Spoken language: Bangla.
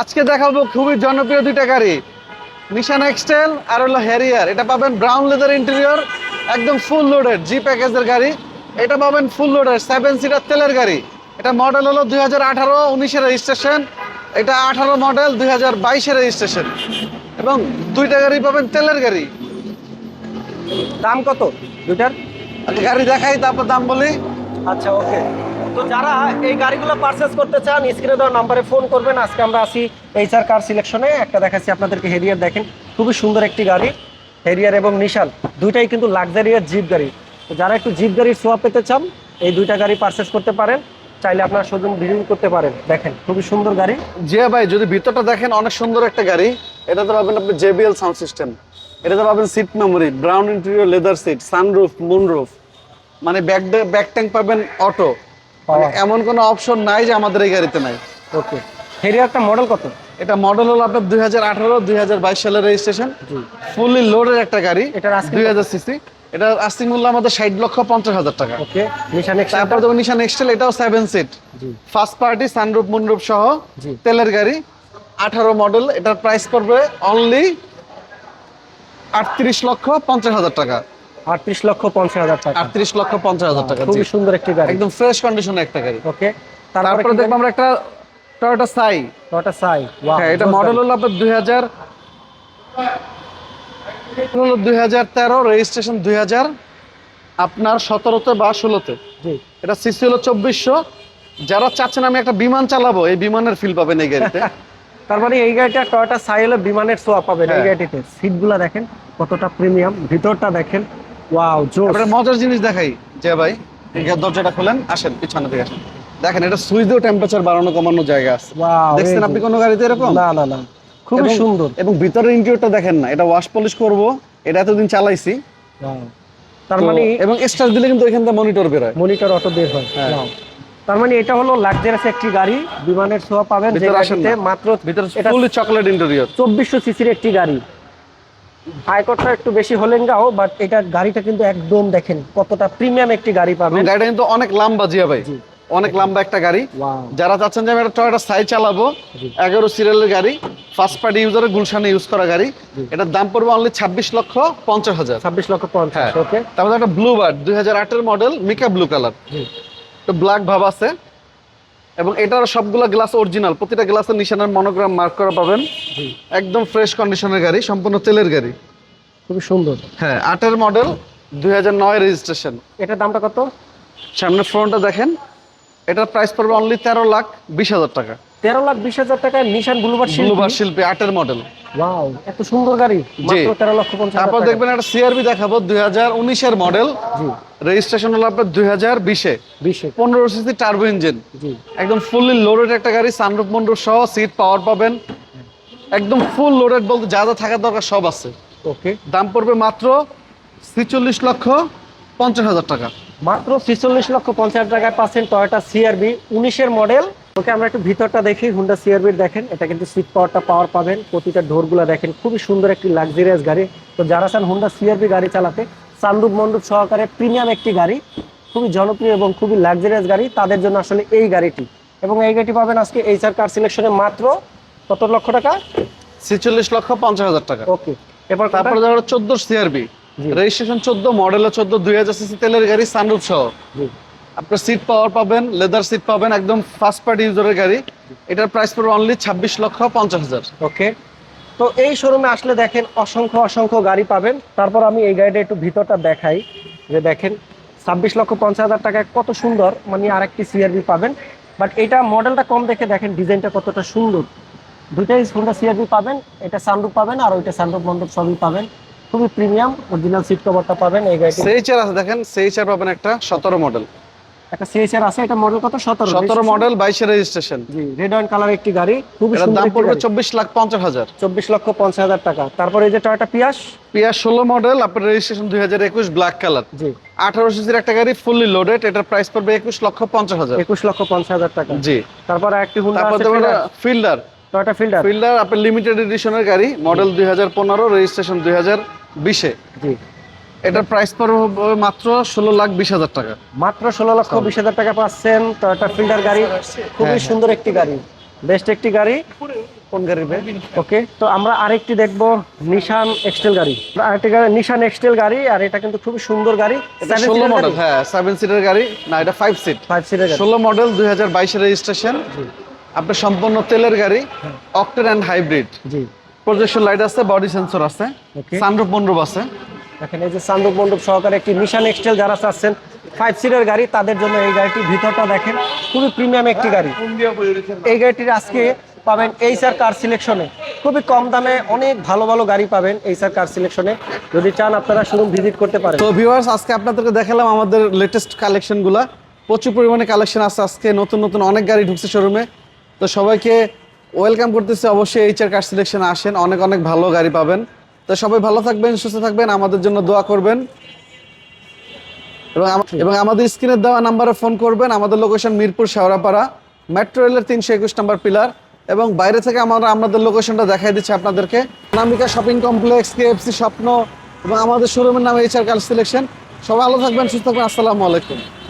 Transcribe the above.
আজকে দেখাবো খুবই জনপ্রিয় দুইটা গাড়ি। নিশান এক্সটেল আর হলো হ্যারিয়ার এটা পাবেন ব্রাউন লেদার ইন্টেরিয়র একদম ফুল লোডেড জি প্যাকেজের গাড়ি। এটা পাবেন ফুল লোডেড সেভেন সিটার তেলের গাড়ি। এটা মডেল হলো দুই হাজার আঠারো উনিশের রেজিস্ট্রেশন এটা আঠারো মডেল দুই হাজার বাইশের রেজিস্ট্রেশন এবং দুইটা গাড়ি পাবেন তেলের গাড়ি। দাম কত? দুটার আগে গাড়ি দেখাই তারপর দাম বলি। আচ্ছা ওকে তো যারা এই গাড়িগুলো পারচেস করতে চান স্ক্রিনে দেওয়া নাম্বারে ফোন করবেন। আজকে আমরা আসি এইচআর কার সিলেকশনে একটা দেখাচ্ছি আপনাদেরকে হেরিয়ার দেখেন। খুবই সুন্দর একটি গাড়ি হেরিয়ার এবং নিশান দুইটাই কিন্তু লাক্সারিয়ার জিপ গাড়ি। তো যারা একটু জিপ গাড়ির সোয়াব পেতে চান, এই দুইটা গাড়ি পারচেস করতে পারেন। চাইলে আপনার শোরুম ভিজিট করতে পারেন। দেখেন, খুবই সুন্দর গাড়ি। জিয়া ভাই, যদি ভিতরটা দেখেন, অনেক সুন্দর একটা গাড়ি। এটাতে পাবেন আপনি জেবিএল সাউন্ড সিস্টেম এটাতে পাবেন seat memory brown interior leather seat sunroof moonroof মানে ব্যাক ব্যাক ট্যাঙ্ক পাবেন অটো মানে এমন কোনো অপশন নাই যে আমাদের এই গাড়িতে নাই। ওকে হেরিয়ারটা মডেল কত? এটা মডেল হলো আপনার দুই হাজার আঠারো দুই হাজার বাইশ সালের রেজিস্ট্রেশন ফুললি লোডের একটা গাড়ি এটা দুই হাজার সিসি। এটার আস্তিক মূল্য আমাদের ষাট লক্ষ পঞ্চাশ হাজার টাকা। ওকে নিশান তারপর যেমন নিশান এক্সটেল এটাও সেভেন সিট জি। ফার্স্ট পার্টি সানরুফ মুনরুফ সহ জি। তেলের গাড়ি আঠারো মডেল এটার প্রাইস পড়বে অনলি আটত্রিশ লক্ষ পঞ্চাশ হাজার টাকা। আটত্রিশ লক্ষ পঞ্চাশ হাজার টাকা। আটত্রিশ লক্ষ পঞ্চাশ হাজার টাকা খুবই সুন্দর একটি গাড়ি। একদম ফ্রেশ কন্ডিশনে একটা গাড়ি। ওকে তারপরে দেখব আমরা একটা টয়োটা সাই ওটা সাই হ্যাঁ এটা মডেল হলো আপনার দুই হাজার হলো দুই হাজার তেরো রেজিস্ট্রেশন দুই হাজার আপনার সতেরোতে বা ষোলোতে। জি। এটা সিসি হলো চব্বিশশো। যারা চাচ্ছেন আমি একটা বিমান চালাবো এই বিমানের ফিল পাবেন এই গাড়িতে। তার মানে এই গাড়িটা টয়োটা সাই হলো বিমানের সোয়া পাবেন এই হ্যাঁ। গাড়িতে। সিটগুলো দেখেন কতটা প্রিমিয়াম ভিতরটা দেখেন ওয়াও জোস। এবারে মজার জিনিস দেখাই যে ভাই। এই দরজাটা খোলেন আসেন পিছনে থেকে আসেন। দেখেন এটা সুইচ দিয়েও টেম্পারেচার বাড়ানো কমানো জায়গা আছে। ওয়াও দেখছেন আপনি কোনো গাড়িতে এরকম? না না না। খুবই সুন্দর। এবং ভিতরের ইন্টেরিয়রটা দেখেন না এটা ওয়াশ পলিশ করব এটা এতদিন চালাইছি। তার মানে এবং স্টার্ট দিলে কিন্তু এখান থেকে মনিটর বেরোয় মনিটর অটো বের হয়। হ্যাঁ। তার মানে এটা হলো লাক্সারিয়াস একটি গাড়ি বিমানের সোয়া পাবেন যে গাড়িতে মাত্র ভিতরে ফুলি চকলেট ইন্টেরিয়র চব্বিশশো সিসির একটি গাড়ি। হাইকোর্টটা একটু বেশি হলেন গাও বাট এটা গাড়িটা কিন্তু একদম দেখেন কতটা প্রিমিয়াম একটি গাড়ি পাবেন। গাড়িটা কিন্তু অনেক লম্বা জিয়া ভাই। অনেক লম্বা একটা গাড়ি। যারা চাচ্ছেন যে আমি একটা টয়োটা সাই চালাবো এগারো সিরিয়ালের গাড়ি ফার্স্ট পার্টি ইউজারের গুলশানে ইউজ করা গাড়ি। এটার দাম পড়বে অনলি ছাব্বিশ লক্ষ পঞ্চাশ হাজার। ছাব্বিশ লক্ষ পঞ্চাশ হ্যাঁ। ওকে তারপরে একটা ব্লু বার্ড দুই হাজার আটের মডেল মিকা ব্লু কালার তো ব্ল্যাক ভাব আছে। এবং এটার সবগুলো গ্লাস অরিজিনাল প্রতিটা গ্লাসের নিশানের মনোগ্রাম মার্ক করা পাবেন। একদম ফ্রেশ কন্ডিশনের গাড়ি সম্পূর্ণ তেলের গাড়ি। খুবই সুন্দর। হ্যাঁ আটের মডেল দুই হাজার নয় রেজিস্ট্রেশন এটার দামটা কত? সামনে ফ্রন্টটা দেখেন এটার প্রাইস পড়বে অনলি তেরো লাখ বিশ হাজার টাকা। তেরো লাখ বিশ হাজার টাকায় নিশান ব্লুবার ব্লুবার শিল্পী আটের মডেল ওয়াও এত সুন্দর গাড়ি। মাত্র তেরো লক্ষ পঞ্চাশ তারপর দেখবেন একটা সিআরবি দেখাবো দুই হাজার উনিশের মডেল জি। রেজিস্ট্রেশন হলো আপনার দুই হাজার বিশে। বিশে। পনেরো সিসি টার্বো ইঞ্জিন একদম ফুললি লোডেড একটা গাড়ি সানরুফ মন্ডুর সহ সিট পাওয়ার পাবেন। একদম ফুল লোডেড বলতে যা যা থাকার দরকার সব আছে। ওকে। দাম পড়বে মাত্র ছিচল্লিশ লক্ষ পঞ্চাশ হাজার টাকা। মাত্র ছিচল্লিশ লক্ষ পঞ্চাশ হাজার টাকায় পাচ্ছেন টয়োটা সিআরবি উনিশের মডেল ওকে আমরা একটু ভিতরটা দেখি। হুন্ডা সিআরবির দেখেন এটা কিন্তু সিট পাওয়ারটা পাওয়ার পাবেন। প্রতিটা ডোরগুলো দেখেন খুবই সুন্দর একটি লাক্সারিয়াস গাড়ি। তো যারা চান হুন্ডা সিআরবি গাড়ি চালাতে চান্দুপ মন্ডুপ সহকারে প্রিমিয়াম একটি গাড়ি খুবই জনপ্রিয় এবং খুবই লাক্সারিয়াস গাড়ি তাদের জন্য আসলে এই গাড়িটি। এবং এই গাড়িটি পাবেন আজকে এইচআর কার সিলেকশনে মাত্র কত লক্ষ টাকা? ছেচল্লিশ লক্ষ পঞ্চাশ হাজার টাকা। ওকে এবার তারপরে? ধরো চোদ্দ সিআরবি। রেজিস্ট্রেশন চোদ্দ মডেল চোদ্দ দুই হাজার সিসি তেলের গাড়ি সানরুফ সহ। আপনার সিট পাওয়ার পাবেন লেদার সিট পাবেন একদম ফার্স্ট পার্টি ইউজারের গাড়ি। এটার প্রাইস পড়বে অনলি ছাব্বিশ লক্ষ পঞ্চাশ হাজার। ওকে তো এই শোরুমে আসলে দেখেন অসংখ্য অসংখ্য গাড়ি পাবেন। তারপর আমি এই গাড়িটা একটু ভিতরটা দেখাই। যে দেখেন ছাব্বিশ লক্ষ পঞ্চাশ হাজার টাকায় কত সুন্দর মানে আরেকটি সিআরবি পাবেন। বাট এটা মডেলটা কম দেখে দেখেন ডিজাইনটা কতটা সুন্দর। দুইটাই হোন্ডা সিআরবি পাবেন এটা সানরুফ পাবেন আর ওইটা সানরুফ মন্ডপ সবই পাবেন। খুবই প্রিমিয়াম অরিজিনাল সিট কভারটা পাবেন এই গাড়িটি। সেই চেয়ার আছে দেখেন সেই চেয়ার পাবেন একটা সতেরো মডেল একটা সিএসআর আছে এটা মডেল কত? সতেরো সতেরো মডেল বাইশের রেজিস্ট্রেশন জি রেড ওয়াইন কালার একটি গাড়ি এটার সুন্দর দাম পড়বে গাড়ি। চব্বিশ লাখ পঞ্চাশ হাজার। চব্বিশ লক্ষ পঞ্চাশ হাজার টাকা। তারপরে এই যে টয়টা পিয়াস পিয়া ষোলো মডেল আপনার রেজিস্ট্রেশন দুই হাজার একুশ ব্ল্যাক কালার জি। আঠারো সিসির একটা গাড়ি ফুললি লোডেড এটার প্রাইস পড়বে একুশ লক্ষ পঞ্চাশ হাজার। একুশ লক্ষ পঞ্চাশ হাজার টাকা। জি। তারপর একটি হুন্ডা আছে ফিল্ডার টয়োটা ফিল্ডার ফিল্ডার আপনার লিমিটেড এডিশনের গাড়ি মডেল দুই হাজার পনেরো রেজিস্ট্রেশন দুই হাজার বিশে। জি। এটার প্রাইস পড়বে মাত্র ষোলো লাখ বিশ হাজার টাকা। মাত্র ষোলো লক্ষ বিশ হাজার টাকা পাচ্ছেন টয়োটা ফিল্ডার গাড়ি। খুবই হ্যাঁ, সুন্দর একটি গাড়ি। বেস্ট একটি গাড়ি। কোন গাড়ি ওকে তো আমরা আরেকটি দেখব নিশান এক্সটেল গাড়ি। আরেকটি গাড়ি নিশান এক্সটেল গাড়ি আর এটা কিন্তু খুবই সুন্দর গাড়ি। এটা ষোলো মডেল হ্যাঁ সেভেন সিটের গাড়ি। না এটা ফাইভ সিট ফাইভ সিটের ষোলো মডেল দুই হাজার বাইশের রেজিস্ট্রেশন আপনার সম্পূর্ণ তেলের গাড়ি octane and hybrid G. Projection light আছে বডি সেন্সর আছে. সানরূপ মন্ডপ আছে। দেখেন, এই যে সান্দুক মণ্ডপ সহকারে একটি নিশান এক্সটেল যারা চাচ্ছেন ফাইভ সিটের গাড়ি, তাদের জন্য এই গাড়িটির ভিতরটা দেখেন, খুবই প্রিমিয়াম একটি গাড়ি। এই গাড়িটির আজকে পাবেন এইচআর কার সিলেকশনে খুবই কম দামে অনেক ভালো ভালো গাড়ি পাবেন এইচআর কার সিলেকশনে যদি চান আপনারা শুধু ভিজিট করতে পারেন। তো ভিউয়ার্স আজকে আপনাদেরকে দেখালাম আমাদের লেটেস্ট কালেকশনগুলা প্রচুর পরিমাণে কালেকশন আছে আজকে, নতুন নতুন অনেক গাড়ি ঢুকছে শোরুমে তো সবাইকে ওয়েলকাম করতেছি। অবশ্যই এইচআর কার সিলেকশনে আসেন, অনেক অনেক ভালো গাড়ি পাবেন। তো সবাই ভালো থাকবেন, সুস্থ থাকবেন, আমাদের জন্য দোয়া করবেন। এবং আম- এবং আমাদের স্ক্রিনের দেওয়া নাম্বারে ফোন করবেন, আমাদের লোকেশন মিরপুর শেওড়াপাড়া মেট্রো রেলের তিনশো একুশ নাম্বার পিলার এবং বাইরে থেকে আমরা আমাদের লোকেশনটা দেখাই দিচ্ছি আপনাদেরকে। নামিকা শপিং কমপ্লেক্স কেএফসি স্বপ্ন এবং আমাদের শোরুমের নাম এইচআর কাল সিলেকশন সবাই ভালো থাকবেন, সুস্থ থাকবেন, আসসালামু আলাইকুম।